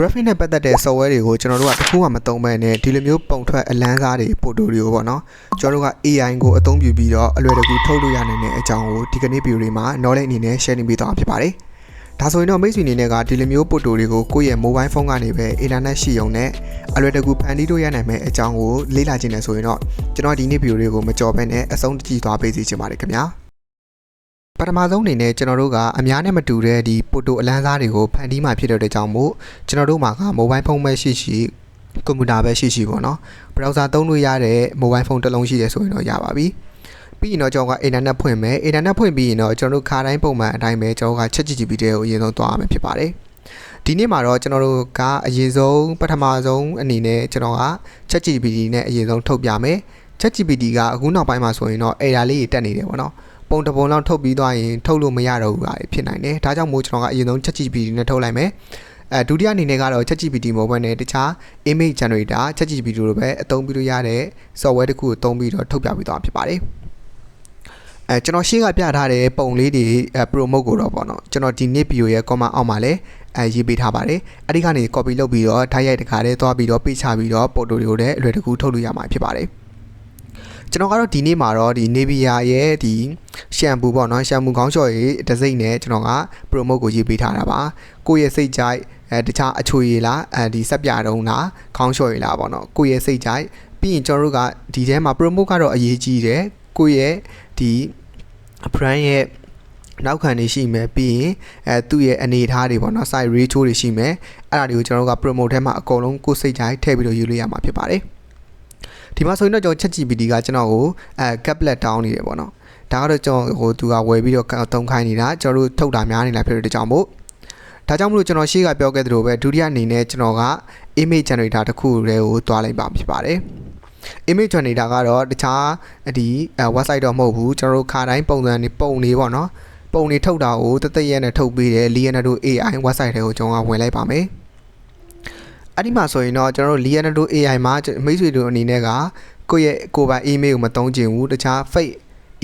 graphic နဲ့ပတ်သက်တဲ့ software တွေကိုကျွန်တော်တို့ကတစ်ခုမှမသုံးဘဲနဲ့ဒီလိုမျိုးပုံထွက်အလန်းစားတွေပို့တိုတွေကိုပေါ့နော်ကျွန်တော်တို့က AI ကိုအသုံးပြုပြီးတော့အလွယ်တကူထုတ်လို့ရနိုင်တဲ့အကြောင်းကိုဒီကနေ့ video လေးမှာ knowledge အနေနဲ့ share နေပေးသွားမှာဖြစ်ပါတယ်ဒါဆိုရင်တော့မိတ်ဆွေအနေနဲ့ကဒီလိုမျိုးပို့တိုတွေကိုကိုယ့်ရဲ့ mobile phone ကနေပဲ internet ရှိုံနဲ့အလွယ်တကူဖန်တီးလို့ရနိုင်မယ့်အကြောင်းကိုလေ့လာခြင်းနဲ့ဆိုရင်တော့ကျွန်တော်ဒီနေ့ video လေးကိုမကြော်ဘဲနဲ့အဆုံးကြည့်သွားပေးစီချင်ပါတယ်ခင်ဗျာ ပထမဆုံးအနေနဲ့ကျွန်တော်တို့ကအများနဲ့မတူတဲ့ဒီပိုတိုအလန်းစားတွေကိုဖန်တီးမှဖြစ်တဲ့ကြောင့်မို့ကျွန်တော်တို့မှာက mobile phone ပဲရှိရှိကွန်ပျူတာပဲရှိရှိပေါ့နော် browser သုံးလို့ရတဲ့ mobile phone တစ်လုံးရှိတယ်ဆိုရင်တော့ရပါပြီပြီးရင်တော့ကျွန်တော်က internet ဖွင့်မယ် internet ဖွင့်ပြီးရင်တော့ကျွန်တော်တို့ခါတိုင်းပုံမှန်အတိုင်းပဲကျွန်တော်က ChatGPT ကိုအရင်ဆုံးသွားရမှာဖြစ်ပါတယ်ဒီနေ့မှာတော့ကျွန်တော်တို့ကအရင်ဆုံးပထမဆုံးအနေနဲ့ကျွန်တော်က ChatGPT နဲ့အရင်ဆုံးထုတ်ပြမယ် ChatGPT ကအခုနောက်ပိုင်းမှာဆိုရင်တော့ error လေးတွေတက်နေတယ်ပေါ့နော် ပုံတစ်ပုံလောက်ထုတ်ပြီးသွားရင်ထုတ်လို့မရတော့ဘူးပါဖြစ်နိုင်တယ်ဒါကြောင့်မို့ကျွန်တော်ကအရင်ဆုံး ChatGPT နဲ့ထုတ်လိုက်မယ်အဲဒုတိယအနေနဲ့ကတော့ ChatGPT မဟုတ်ဘဲနဲ့တခြား image generator ChatGPT တို့ပဲအသုံးပြုလို့ရတဲ့ software တစ်ခုကိုသုံးပြီးတော့ထုတ်ပြပြီးသွားဖြစ်ပါတယ်အဲကျွန်တော်ရှေ့ကပြထားတဲ့ပုံလေးတွေအဲ promote ကိုတော့ပေါ့နော်ကျွန်တော်ဒီနေ့ video ရဲ့ comment အောက်မှာလည်းအဲရေးပေးထားပါတယ်အဲ့ဒီကနေ copy လုပ်ပြီးတော့ထားရိုက်တခါတည်းသွားပြီးတော့ပိတ်ချပြီးတော့ photo တွေကိုလည်းအလွယ်တကူထုတ်လို့ရမှာဖြစ်ပါတယ်ကျွန်တော်ကတော့ဒီနေ့မှာတော့ဒီ Nivea ရဲ့ဒီ ရှမ်ပူပေါ့နော်ရှမ်ပူခေါင်းလျှော်ရေးတစ်စိမ့်နဲ့ကျွန်တော်က promote ကိုရေးပေးထားတာပါကိုယ့်ရဲ့စိတ်ကြိုက်အဲတခြားအချွေရည်လားအဲဒီဆက်ပြတုံးလားခေါင်းလျှော်ရည်လားပေါ့နော်ကိုယ့်ရဲ့စိတ်ကြိုက်ပြီးရင်ကျွန်တော်တို့ကဒီထဲမှာ promote ကတော့အရေးကြီးတယ်ကိုယ့်ရဲ့ဒီ brand ရဲ့နောက်ခံတွေရှိမယ်ပြီးရင်အဲသူ့ရဲ့အနေအထားတွေပေါ့နော် site ratio တွေရှိမယ်အဲ့ဒါတွေကိုကျွန်တော်တို့က promote ထဲမှာအကုန်လုံးကိုယ်စိတ်ကြိုက်ထည့်ပြီးတော့ယူလို့ရမှာဖြစ်ပါတယ်ဒီမှာဆိုရင်တော့ကျွန်တော် ChatGPT ကကျွန်တော်ကိုအဲ caplet တောင်းနေတယ်ပေါ့နော် ဒါကတော့ကျွန်တော်ဟိုသူကဝယ်ပြီးတော့တုံးခိုင်းနေတာကျွန်တော်တို့ထုတ်တာများနေလားဖြစ်တဲ့ကြောင့်မို့ဒါကြောင့်မလို့ကျွန်တော်ရှေ့ကပြောခဲ့သလိုပဲဒုတိယအနေနဲ့ကျွန်တော်က image generator တစ်ခုတည်းကိုတွားလိုက်ပါဖြစ်ပါတယ် image generator ကတော့တခြားဒီ website တော့မဟုတ်ဘူးကျွန်တော်တို့ခါတိုင်းပုံစံတွေပုံတွေပေါ့နော်ပုံတွေထုတ်တာကိုတသက်ရက်နဲ့ထုတ်ပေးတယ် Leonardo AI website တွေကိုကျွန်တော်ကဝင်လိုက်ပါမယ်အဲ့ဒီမှာဆိုရင်တော့ကျွန်တော်တို့ Leonardo AI မှာမိတ်ဆွေတို့အနေနဲ့ကကိုယ့်ရဲ့ကိုယ်ပိုင် email ကိုမသုံးချင်ဘူးတခြား fake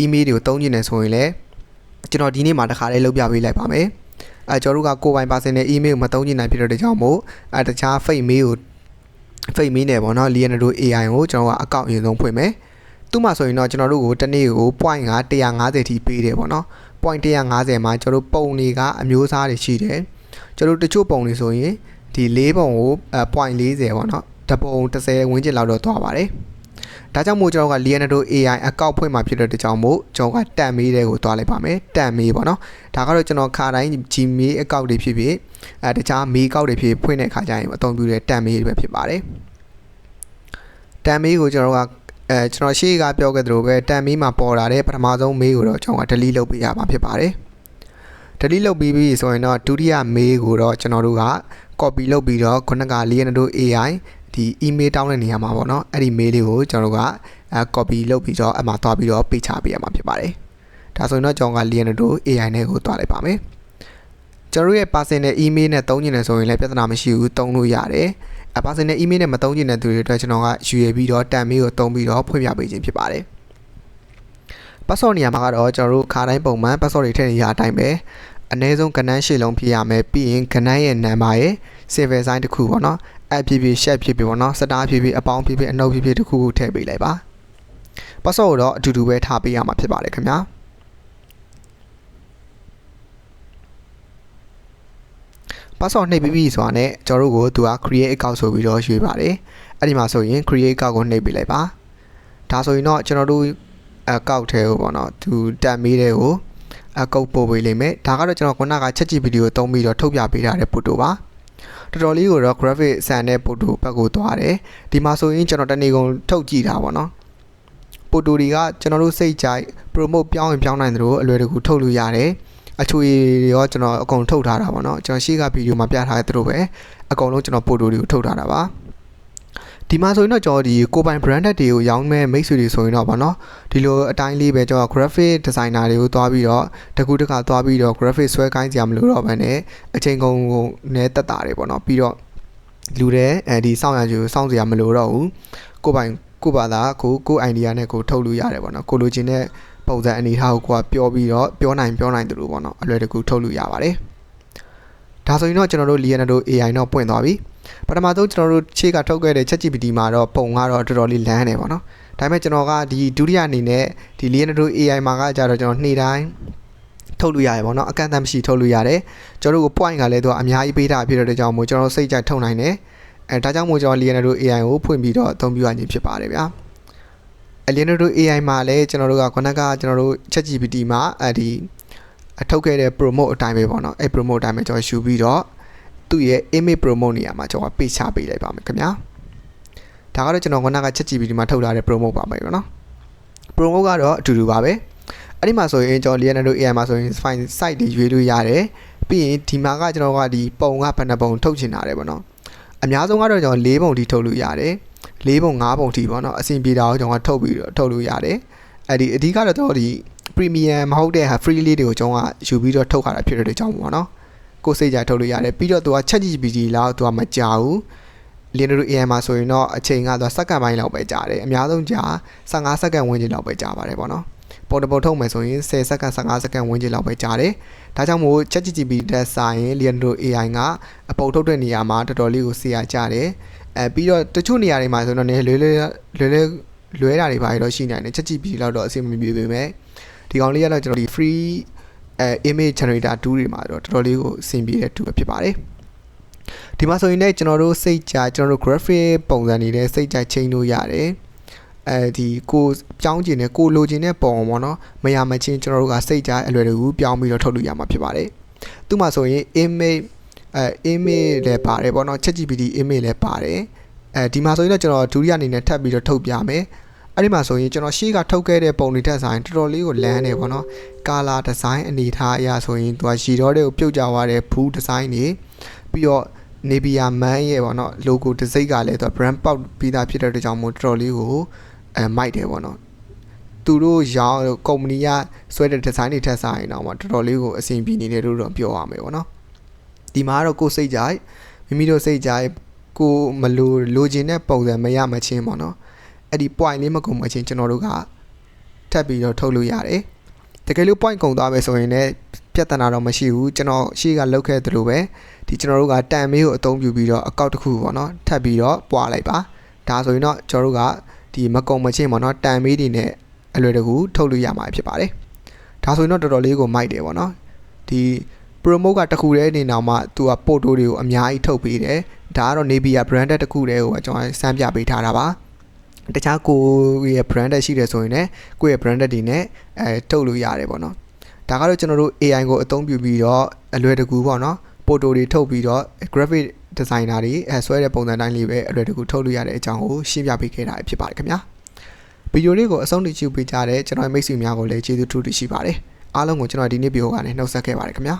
email တွေကိုသုံးချင်တယ်ဆိုရင်လည်းကျွန်တော်ဒီနေ့မှာတစ်ခါလေးလုပ်ပြပေးလိုက်ပါမယ်အဲကျွန်တော်တို့ကကိုယ်ပိုင် personal email ကိုမသုံးချင်နိုင်ဖြစ်တဲ့ကြောင့်မို့အဲတခြား fake mail ကို fake mail နဲ့ပေါ့နော် Leonardo AI ကိုကျွန်တော်ကအကောင့်အရင်ဆုံးဖွင့်မယ်သူ့မှာဆိုရင်တော့ကျွန်တော်တို့ကိုတစ်နေ့ကို point က150ထိပေးတယ်ပေါ့နော် point 150မှာကျွန်တော်တို့ပုံတွေကအမျိုးအစားတွေရှိတယ်ကျွန်တော်တို့တချို့ပုံတွေဆိုရင်ဒီ၄ပုံကိုအဲ point 40ပေါ့နော်တပုံ30ဝန်းကျင်လောက်တော့သွားပါတယ် ဒါကြောင့်မို့ကျွန်တော်က Leonardo AI အကောက်ဖွင့်မှာဖြစ်တဲ့တကြောင်မို့ကျွန်တော်ကတန်မေးတဲ့ကိုတွားလိုက်ပါမယ်တန်မေးပေါ့နော်ဒါကတော့ကျွန်တော်ခါတိုင်း Gmail အကောက်တွေဖြစ်ဖြစ်အဲတခြားမေးကောက်တွေဖြစ်ဖွင့်တဲ့ခါကျရင်အသုံးပြုတဲ့တန်မေးတွေပဲဖြစ်ပါတယ်တန်မေးကိုကျွန်တော်ကအဲကျွန်တော်ရှေ့ကပြောခဲ့သလိုပဲတန်မေးမှာပေါ်လာတဲ့ပထမဆုံးမေးကိုတော့ကျွန်တော်က delete လုပ်ပေးရမှာဖြစ်ပါတယ် delete လုပ်ပြီးပြီဆိုရင်တော့ဒုတိယမေးကိုတော့ကျွန်တော်တို့က copy လုပ်ပြီးတော့ခုနက Leonardo AI ဒီ email တောင်းတဲ့နေရာမှာပေါ့နော်အဲ့ဒီ mail လေးကိုကျွန်တော်တို့ကအဲ copy လုပ်ပြီးတော့အမှသွားပြီးတော့ပေးချပေးရမှာဖြစ်ပါတယ်ဒါဆိုရင်တော့ကျွန်တော်က Leonardo AI နဲ့ကိုသွားလိုက်ပါမယ်ကျွန်တော်ရဲ့ personal email နဲ့သုံးချင်တယ်ဆိုရင်လည်းပြဿနာမရှိဘူးသုံးလို့ရတယ်အ personal email နဲ့မသုံးချင်တဲ့သူတွေအတွက်ကျွန်တော်ကယူရပြီးတော့တန်မေးကိုသုံးပြီးတော့ဖွင့်ပြပေးခြင်းဖြစ်ပါတယ် password နေရာမှာကတော့ကျွန်တော်တို့ခါတိုင်းပုံမှန် password တွေထည့်နေရအတိုင်းပဲ အနည်းဆုံးကဏ္ဍရှေ့လုံးဖြစ်ရမယ်ပြီးရင်ကဏ္ဍရဲ့ number ရဲ့ server sign တစ်ခုပေါ့နော် app ဖြစ်ဖြစ် share ဖြစ်ဖြစ်ပေါ့နော် star ဖြစ်ဖြစ်အပေါင်းဖြစ်ဖြစ်အနှုတ်ဖြစ်ဖြစ်တစ်ခုခုထည့်ပေးလိုက်ပါ password ကိုတော့အတူတူပဲထားပေးရမှာဖြစ်ပါတယ်ခင်ဗျာ password နှိပ်ပြီးပြီဆိုတာနဲ့ကျွန်တော်တို့ကိုသူက create account ဆိုပြီးတော့ရွေးပါတယ်အဲ့ဒီမှာဆိုရင် create account ကိုနှိပ်ပေးလိုက်ပါဒါဆိုရင်တော့ကျွန်တော်တို့ account ထဲကိုပေါ့နော်သူတက်မေးတဲ့ကို အကုတ်ပို့ပေးလိမ့်မယ်ဒါကတော့ကျွန်တော်ခုနကချက်ကြည့်ဗီဒီယိုသုံးပြီးတော့ထုတ်ပြပေးထားတဲ့ပို့တိုပါတော်တော်လေးကိုတော့ graphic ဆန်တဲ့ပို့တိုဘက်ကိုသွားတယ်ဒီမှာဆိုရင်ကျွန်တော်တနေ့ကုန်ထုတ်ကြည့်တာပေါ့နော်ပို့တိုတွေကကျွန်တော်တို့စိတ်ကြိုက် promote ပြောင်းရင်ပြောင်းနိုင်တယ်လို့အလွယ်တကူထုတ်လို့ရတယ်အချွေတွေရောကျွန်တော်အကုန်ထုတ်ထားတာပေါ့နော်ကျွန်တော်ရှေ့ကဗီဒီယိုမှာပြထားတဲ့သူတို့ပဲအကုန်လုံးကျွန်တော်ပို့တိုတွေကိုထုတ်ထားတာပါ ဒီမှာဆိုရင်တော့ကျွန်တော်ဒီကိုပိုင် branded တွေကိုရောင်းမဲ့မိတ်ဆွေတွေဆိုရင်တော့ဗောနော်ဒီလိုအတိုင်းလေးပဲကျွန်တော် graphic designer တွေကိုတွားပြီးတော့တကူတခါတွားပြီးတော့ graphic ဆွဲခိုင်းကြမလို့တော့ဗန်းနဲ့အချိန်ကုန်ကုန်နဲ့တက်တာတွေဗောနော်ပြီးတော့လူတဲ့အဲဒီစောင့်ရကြစောင့်စရာမလိုတော့ဘူးကိုပိုင်ကိုပါသာကိုကို idea နဲ့ကိုထုတ်လို့ရတယ်ဗောနော်ကိုလိုချင်တဲ့ပုံစံအနေထားကိုကိုကပြောပြီးတော့ပြောနိုင်ပြောနိုင်တယ်လို့ဗောနော်အလွယ်တကူထုတ်လို့ရပါတယ် ဒါဆိုရင်တော့ကျွန်တော်တို့ Leonardo AI တော့ပွင့်သွားပြီပထမဆုံးကျွန်တော်တို့ခြေကထုတ်ခဲ့တဲ့ ChatGPT မှာတော့ပုံကတော့တော်တော်လေးလမ်းနေပါတော့ဒါပေမဲ့ကျွန်တော်ကဒီဒုတိယအနေနဲ့ဒီ Leonardo AI မှာကကြတော့ကျွန်တော်နေ့တိုင်းထုတ်လို့ရတယ်ပေါ့နော်အကန့်အသတ်မရှိထုတ်လို့ရတယ်ကျွန်တော်တို့ကို point ကလည်းသူကအများကြီးပေးတာဖြစ်တဲ့ကြောင့်မို့ကျွန်တော်စိတ်ကြိုက်ထုတ်နိုင်တယ်အဲဒါကြောင့်မို့ကျွန်တော် Leonardo AI ကိုဖွင့်ပြီးတော့အသုံးပြုရခြင်းဖြစ်ပါတယ်ဗျာ Leonardo AI မှာလည်းကျွန်တော်တို့ကခုနကကျွန်တော်တို့ ChatGPT မှာအဲဒီ အထုတ်ခဲ့တဲ့ promote အတိုင်းပဲပေါ့နော်အဲ promote အတိုင်းပဲကျွန်တော်ယူပြီးတော့သူ့ရဲ့ image promote နေရာမှာကျွန်တော်ပေးချပေးလိုက်ပါမယ်ခင်ဗျာဒါကတော့ကျွန်တော်ခုနက ChatGPT မှာထုတ်လာတဲ့ promote ပါပဲပေါ့နော် promote ကတော့အတူတူပါပဲအဲ့ဒီမှာဆိုရင်ကျွန်တော် Leonardo AI မှာဆိုရင် file site တွေရွေးလို့ရတယ်ပြီးရင်ဒီမှာကကျွန်တော်ကဒီပုံကဘယ်နှပုံထုတ်ချင်တာလဲပေါ့နော်အများဆုံးကတော့ကျွန်တော်၄ပုံထိထုတ်လို့ရတယ်၄ပုံ၅ပုံထိပေါ့နော်အဆင်ပြေတာကိုကျွန်တော်ကထုတ်ပြီးတော့ထုတ်လို့ရတယ်အဲ့ဒီအဓိကတော့ကျွန်တော်ဒီ premium မဟုတ်တဲ့ဟာ free လေးတွေကိုကျွန်တော်ကယူပြီးတော့ထုတ်ခါတာဖြစ်တဲ့အကြောင်းပေါ့နော်ကိုစိတ်ကြထုတ်လို့ရတယ်ပြီးတော့သူက ChatGPT လောက်သူကမကြောက်ဘူး Leonardo AI မှာဆိုရင်တော့အချိန်ကသူစက္ကန့်ပိုင်းလောက်ပဲကြာတယ်အများဆုံးကြာ15စက္ကန့်ဝန်းကျင်လောက်ပဲကြာပါတယ်ပေါ့နော်ပေါ်တပေါ်ထုတ်မယ်ဆိုရင်10စက္ကန့်15စက္ကန့်ဝန်းကျင်လောက်ပဲကြာတယ်ဒါကြောင့်မို့ ChatGPT တက်ဆိုင်ရင် Leonardo AI ကအပုံထုတ်တဲ့နေရာမှာတော်တော်လေးကိုဆရာကြတယ်အဲပြီးတော့တချို့နေရာတွေမှာဆိုတော့နည်းလွဲလွဲလွဲလွဲလွဲတာတွေပါတော့ရှိနိုင်တယ် ChatGPT လောက်တော့အဆင်မပြေပေမဲ့ ဒီကောင်လေးကတော့ကျွန်တော်ဒီ free အဲ image generator 2တွေမှာတော့တော်တော်လေးကိုအဆင်ပြေတဲ့ tool ပဲဖြစ်ပါတယ်ဒီမှာဆိုရင်လည်းကျွန်တော်တို့စိတ်ကြကျွန်တော်တို့ graphic ပုံစံတွေနဲ့စိတ်ကြချိန်လို့ရတယ်အဲဒီကိုပြောင်းကျင်တဲ့ကိုလိုချင်တဲ့ပုံပေါ့နော်မရမချင်းကျွန်တော်တို့ကစိတ်ကြအလွယ်တကူပြောင်းပြီးတော့ထုတ်လို့ရမှာဖြစ်ပါတယ်သူ့မှာဆိုရင် image အဲ image လည်းပါတယ်ပေါ့နော် ChatGPT image လည်းပါတယ်အဲဒီမှာဆိုရင်တော့ကျွန်တော်ဒုတိယအနေနဲ့ထပ်ပြီးတော့ထုတ်ပြမယ် အဲ့ဒီမှာဆိုရင်ကျွန်တော်ရှေ့ကထုတ်ခဲ့တဲ့ပုံတွေထက်ဆိုင်တော်တော်လေးကိုလမ်းနေပေါ့နော်ကာလာဒီဇိုင်းအနေထားအရာဆိုရင်သူကရှီတော့တွေကိုပြုတ်ကြသွားတဲ့ဘူးဒီဇိုင်းတွေပြီးတော့နေဗီယာမန်ရဲ့ပေါ့နော် logo ဒီဇိတ်ကလည်းသူ brand ပေါက်ပြီးသားဖြစ်တဲ့အတွက်ကြောင့်မို့တော်တော်လေးကိုအဲမိုက်တယ်ပေါ့နော်သူတို့ရောင်းကုမ္ပဏီကဆွဲတဲ့ design တွေထက်ဆိုင်တော့မှတော်တော်လေးကိုအဆင်ပြေနေတယ်လို့တော့ပြောရမယ်ပေါ့နော်ဒီမှာကတော့ကိုယ်စိတ်ကြိုက်မိမိတို့စိတ်ကြိုက်ကိုမလိုလိုချင်တဲ့ပုံစံမရမချင်းပေါ့နော် အဲ့ဒီ point လေးမကုန်မချင်းကျွန်တော်တို့ကထပ်ပြီးတော့ထုတ်လို့ရတယ်တကယ်လို့ point ကုန်သွားပဲဆိုရင်လည်းပြဿနာတော့မရှိဘူးကျွန်တော်ရှေ့ကလောက်ခဲ့သလိုပဲဒီကျွန်တော်တို့ကတန်မေးကိုအသုံးပြုပြီးတော့အကောက်တစ်ခုပေါ့နော်ထပ်ပြီးတော့ပွားလိုက်ပါဒါဆိုရင်တော့ကျွန်တော်တို့ကဒီမကုံမချင်းပေါ့နော်တန်မေးတွေနဲ့အလွယ်တကူထုတ်လို့ရမှာဖြစ်ပါတယ်ဒါဆိုရင်တော့တော်တော်လေးကိုမိုက်တယ်ပေါ့နော်ဒီ promote ကတခုတည်းအနေနဲ့မှသူကပို့တိုတွေကိုအများကြီးထုတ်ပေးတယ်ဒါကတော့ Navia branded တခုတည်းကိုကျွန်တော်စမ်းပြပေးထားတာပါ တခြားကိုရဲ့ branded ရှိတယ်ဆိုရင်လည်းကိုယ့်ရဲ့ branded တွေနဲ့အဲထုတ်လို့ရတယ်ပေါ့နော်ဒါကတော့ကျွန်တော်တို့ AI ကိုအသုံးပြုပြီးတော့အလွယ်တကူပေါ့နော်ပိုတိုတွေထုတ်ပြီးတော့ graphic designer တွေအဲဆွဲတဲ့ပုံစံတိုင်းလေးပဲအလွယ်တကူထုတ်လို့ရတဲ့အကြောင်းကိုရှင်းပြပေးခဲ့တာဖြစ်ပါတယ်ခင်ဗျာဗီဒီယိုလေးကိုအဆုံးထိကြည့်ပေးကြတဲ့ကျွန်တော်မိတ်ဆွေများကိုလည်းကျေးဇူးထူးတင်ရှိပါတယ်အားလုံးကိုကျွန်တော်ဒီနေ့ဗီဒီယိုကနေနှုတ်ဆက်ခဲ့ပါတယ်ခင်ဗျာ